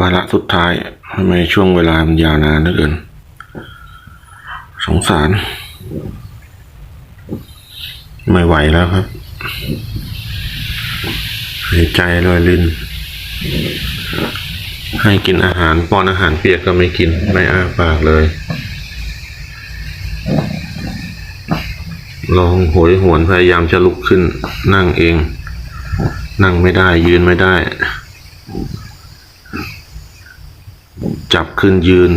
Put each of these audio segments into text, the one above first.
วาระสุดท้ายทำไมช่วงเวลามันยาวนานเหลือเกิน สงสาร ไม่ไหวแล้วครับหายใจลอยลิน ให้กินอาหารป้อนอาหารเปียกก็ไม่กิน ไม่อ้าปากเลย ลองโหยหวนพยายามจะลุกขึ้น นั่งเอง นั่งไม่ได้ยืนไม่ได้ จับขึ้นยืน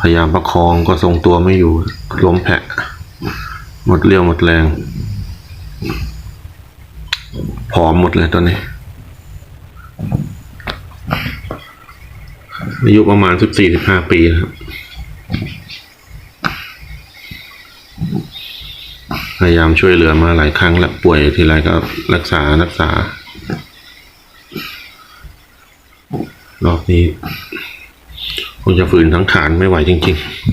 พยายามประคองก็ทรงตัวไม่อยู่ล้มแผะหมดเรี่ยวหมดแรงผอมหมดเลยตอนนี้อายุประมาณสิบสี่สิบห้าปีนะครับพยายามช่วยเหลือมาหลายครั้งแล้วป่วยทีไรก็รักษารักษา รอบนี้คงจะฝืนทั้งขานไม่ไหวจริง ๆ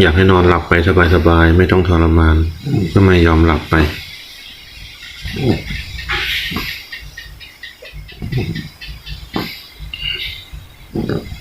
อยากให้นอนหลับไปสบายๆ ไม่ต้องทรมาน ก็ไม่ยอมหลับไปเ